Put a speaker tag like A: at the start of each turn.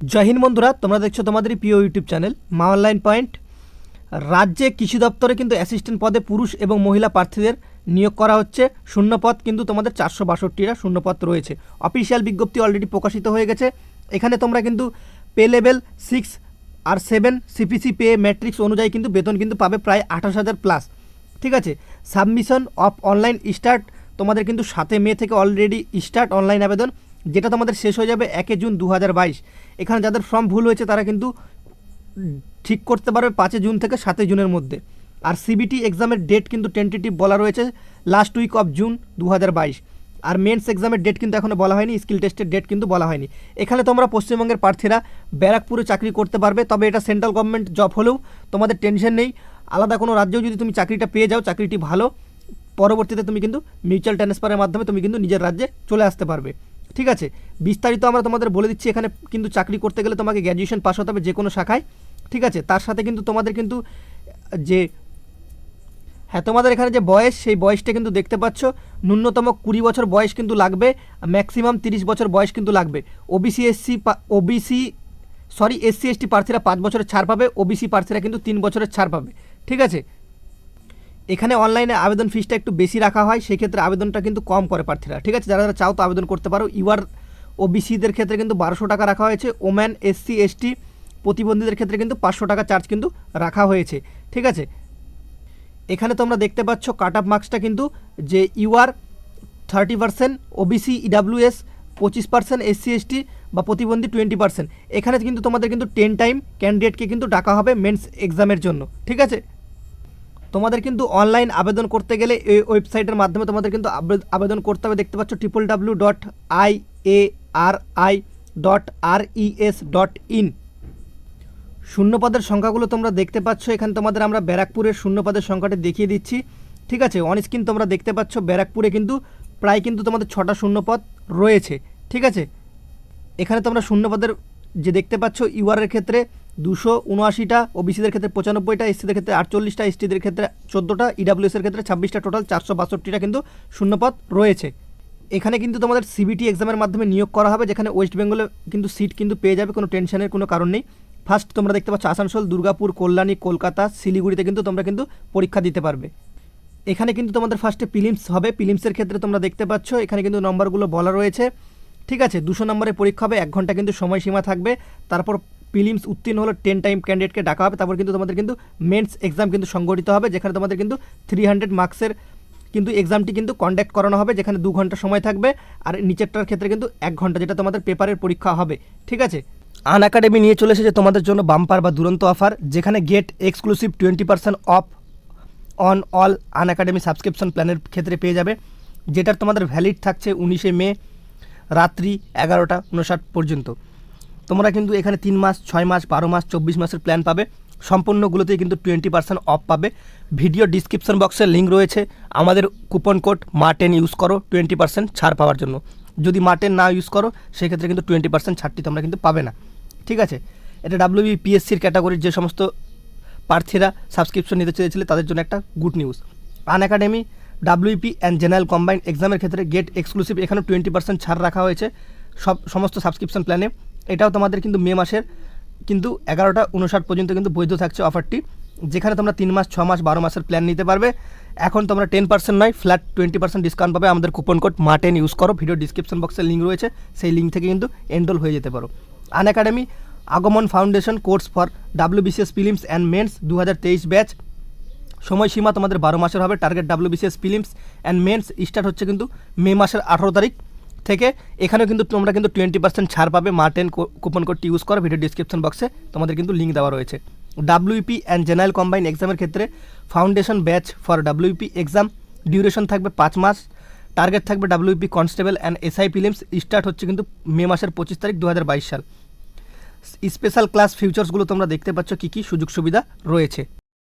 A: জয় হিন্দ বন্ধুরা, তোমরা দেখছ তোমাদেরই প্রিয় YouTube channel Maa online point. রাজ্যে কৃষি দপ্তরে কিন্তু অ্যাসিস্ট্যান্ট পদে পুরুষ এবং মহিলা প্রার্থীদের নিয়োগ করা হচ্ছে। শূন্য পদ কিন্তু তোমাদের চারশো বাষট্টিটা শূন্য পদ রয়েছে। অফিসিয়াল বিজ্ঞপ্তি অলরেডি প্রকাশিত হয়ে গেছে। এখানে তোমরা কিন্তু পে লেভেল সিক্স আর সেভেন সিপিসি পে ম্যাট্রিক্স অনুযায়ী কিন্তু বেতন কিন্তু পাবে প্রায় আঠাশ হাজার প্লাস ঠিক আছে? সাবমিশন অফ অনলাইন স্টার্ট তোমাদের কিন্তু সাতে মে থেকে অলরেডি স্টার্ট অনলাইন আবেদন। যেটা তোমাদের শেষ হয়ে যাবে একে জুন দু হাজার বাইশ। এখানে যাদের ফর্ম ভুল হয়েছে, তারা কিন্তু ঠিক করতে পারবে পাঁচই জুন থেকে সাতই জুনের মধ্যে। আর সিবিটি এক্সামের ডেট কিন্তু টেন্টেটিভ বলা রয়েছে লাস্ট উইক অফ জুন দু হাজার বাইশ। আর মেন্স এক্সামের ডেট কিন্তু এখনও বলা হয়নি স্কিল টেস্টের ডেট কিন্তু বলা হয়নি। এখানে তোমরা পশ্চিমবঙ্গের প্রার্থীরা ব্যারাকপুরে চাকরি করতে পারবে, তবে এটা সেন্ট্রাল গভর্নমেন্ট জব হলেও তোমাদের টেনশন নেই। আলাদা কোনো রাজ্যেও যদি তুমি চাকরিটা পেয়ে যাও, চাকরিটি ভালো, পরবর্তীতে তুমি কিন্তু মিউচুয়াল ট্রান্সফারের মাধ্যমে তুমি কিন্তু নিজের রাজ্যে চলে আসতে পারবে। ঠিক আছে? বিস্তারিত আমরা তোমাদের বলে দিচ্ছি, এখানে কিন্তু চাকরি করতে গেলে তোমাকে গ্র্যাজুয়েশন পাস হতে হবে যে কোনো শাখায়, ঠিক আছে? তার সাথে কিন্তু তোমাদের কিন্তু যে হ্যাঁ তোমাদের এখানে যে বয়স, সেই বয়সটা কিন্তু দেখতে পাচ্ছ। ন্যূনতম কুড়ি বছর বয়স কিন্তু লাগবে ম্যাক্সিমাম তিরিশ বছর বয়স কিন্তু লাগবে। OBC SC OBC sorry SC ST প্রার্থীরা পাঁচ বছরের ছাড় পাবে ওবিসি প্রার্থীরা কিন্তু তিন বছরের ছাড় পাবে, ঠিক আছে? এখানে অনলাইনে আবেদন ফিসটা একটু বেশি রাখা হয় সেই ক্ষেত্রে আবেদনটা কিন্তু কম করে প্রার্থীরা। ঠিক আছে? যারা যারা চাও তো আবেদন করতে পারো। ইউআর ওবিসিদের ক্ষেত্রে কিন্তু বারোশো টাকা রাখা হয়েছে। ওম্যান এসসি এসটি প্রতিবন্ধীদের ক্ষেত্রে কিন্তু পাঁচশো টাকা চার্জ কিন্তু রাখা হয়েছে। ঠিক আছে? এখানে তোমরা দেখতে পাচ্ছ কাট আপ মার্কসটা কিন্তু যে UR thirty percent OBC EWS পঁচিশ পার্সেন্ট এসসি এসটি বা প্রতিবন্ধী টোয়েন্টি পার্সেন্ট এখানে কিন্তু তোমাদের কিন্তু টেন টাইম ক্যান্ডিডেটকে কিন্তু ডাকা হবে মেন্স এক্সামের জন্য। ঠিক আছে? তোমাদের কিন্তু অনলাইন আবেদন করতে গেলে এই ওয়েবসাইটের মাধ্যমে তোমাদের কিন্তু আবে- আবেদন করতে হবে। দেখতে পাচ্ছ triple W dot I A R I dot R E S dot in শূন্যপদের সংখ্যাগুলো তোমরা দেখতে পাচ্ছ। এখানে তোমাদের আমরা ব্যারাকপুরের শূন্যপদের সংখ্যাটা দেখিয়ে দিচ্ছি। ঠিক আছে? অন স্ক্রিন তোমরা দেখতে পাচ্ছ ব্যারাকপুরে কিন্তু প্রায় কিন্তু তোমাদের ছটা শূন্যপদ রয়েছে। ঠিক আছে? এখানে তোমরা শূন্যপদের যে দেখতে পাচ্ছ ইউআরের ক্ষেত্রে দুশো উনআশিটা ওবিসিদের ক্ষেত্রে পঁচানব্বইটা, এসসিদের ক্ষেত্রে আটচল্লিশটা, এসটিদের ক্ষেত্রে চোদ্দোটা, ইডাব্লিউএসের ক্ষেত্রে ছাব্বিশটা, টোটাল চারশো বাষট্টিটা কিন্তু শূন্যপদ রয়েছে। এখানে কিন্তু তোমাদের সিবিটি এক্সামের মাধ্যমে নিয়োগ করা হবে, যেখানে ওয়েস্ট বেঙ্গলে কিন্তু সিট কিন্তু পেয়ে যাবে, কোনো টেনশনের কোনো কারণ নেই। ফার্স্ট তোমরা দেখতে পাচ্ছ আসানসোল, দুর্গাপুর, কল্যাণী, কলকাতা, শিলিগুড়িতে কিন্তু তোমরা কিন্তু পরীক্ষা দিতে পারবে। এখানে কিন্তু তোমাদের ফার্স্টে পিলিমস হবে। পিলিমসের ক্ষেত্রে তোমরা দেখতে পাচ্ছ, এখানে কিন্তু নম্বরগুলো বলা রয়েছে। ঠিক আছে, দুশো নম্বরের পরীক্ষা হবে, এক ঘণ্টা কিন্তু সময়সীমা থাকবে। তারপর পিলিমস উত্তীর্ণ হলো টেন টাইম ক্যান্ডিডেটকে ডাকা হবে। তারপর কিন্তু তোমাদের কিন্তু মেন্স এক্সাম কিন্তু সংগঠিত হবে, যেখানে তোমাদের কিন্তু থ্রি হান্ড্রেড মার্কসের কিন্তু এক্সামটি কিন্তু কন্ডাক্ট করানো হবে, যেখানে দু ঘণ্টা সময় থাকবে। আর নিচেরটার ক্ষেত্রে কিন্তু এক ঘণ্টা যেটা তোমাদের পেপারের পরীক্ষা হবে। ঠিক আছে? আন একাডেমি নিয়ে চলে এসেছে তোমাদের জন্য বাম্পার বা দুরন্ত অফার যেখানে get exclusive twenty percent off on all Unacademy subscription প্ল্যানের ক্ষেত্রে পেয়ে যাবে। যেটার তোমাদের ভ্যালিড থাকছে উনিশে মে, রাত্রি এগারোটা উনষাট পর্যন্ত। তোমরা কিন্তু এখানে তিন মাস, ছয় মাস, বারো মাস, চব্বিশ মাসের প্ল্যান পাবে। সম্পূর্ণগুলোতেই কিন্তু টোয়েন্টি পার্সেন্ট অফ পাবে। ভিডিও ডিসক্রিপশন বক্সে লিঙ্ক রয়েছে। আমাদের coupon code Maa ten use করো টোয়েন্টি পার্সেন্ট ছাড় পাওয়ার জন্য। যদি মা টেন না ইউজ করো, সেক্ষেত্রে কিন্তু টোয়েন্টি পার্সেন্ট ছাড়টি তোমরা কিন্তু পাবে না। ঠিক আছে? এটা ডাব্লিউবি পিএসসির ক্যাটাগরির যে সমস্ত প্রার্থীরা সাবস্ক্রিপশন নিতে চেয়েছিলে, তাদের জন্য একটা good news Unacademy WP and general combined এক্সামের ক্ষেত্রে গেট এক্সক্লুসিভ এখানে টোয়েন্টি পার্সেন্ট ছাড় রাখা হয়েছে। সব, সমস্ত সাবস্ক্রিপশন প্ল্যানে এটাও তোমাদের কিন্তু মে মাসের, কিন্তু এগারোটা উনষাট পর্যন্ত কিন্তু বৈধ থাকছে অফারটি যেখানে তোমরা তিন মাস, ছ মাস, বারো মাসের প্ল্যান নিতে পারবে। এখন তোমরা টেন পার্সেন্ট নয় ফ্ল্যাট টোয়েন্টি পার্সেন্ট ডিসকাউন্ট পাবে। আমাদের coupon code Maa ten use করো ভিডিও ডিসক্রিপশন বক্সে লিঙ্ক রয়েছে। সেই লিঙ্ক থেকে কিন্তু এনরোল হয়ে যেতে পারো। Unacademy Agaman foundation course for WBCS prelims and mains দু হাজার তেইশ ব্যাচ সময়সীমা তোমাদের বারো মাসের হবে। Target WBCS prelims and mains start হচ্ছে কিন্তু মে মাসের আঠারো তারিখ। থেকে। এখানেও কিন্তু তোমরা কিন্তু টোয়েন্টি পার্সেন্ট ছাড় পাবে। মার্টেন টেন কুপন কোডটি ইউজ করো ভিডিও ডিসক্রিপশন বক্সে তোমাদের কিন্তু লিঙ্ক দেওয়া রয়েছে। ডাব্লিউপি অ্যান্ড জেনারেল কম্বাইন এক্সামের ক্ষেত্রে foundation batch for WP exam duration থাকবে পাঁচ মাস। টার্গেট থাকবে WP constable and SI prelims start হচ্ছে কিন্তু মে মাসের পঁচিশ তারিখ দু হাজার বাইশ সাল। স্পেশাল ক্লাস ফিউচার্সগুলো তোমরা দেখতে পাচ্ছ কী কী সুযোগ সুবিধা রয়েছে।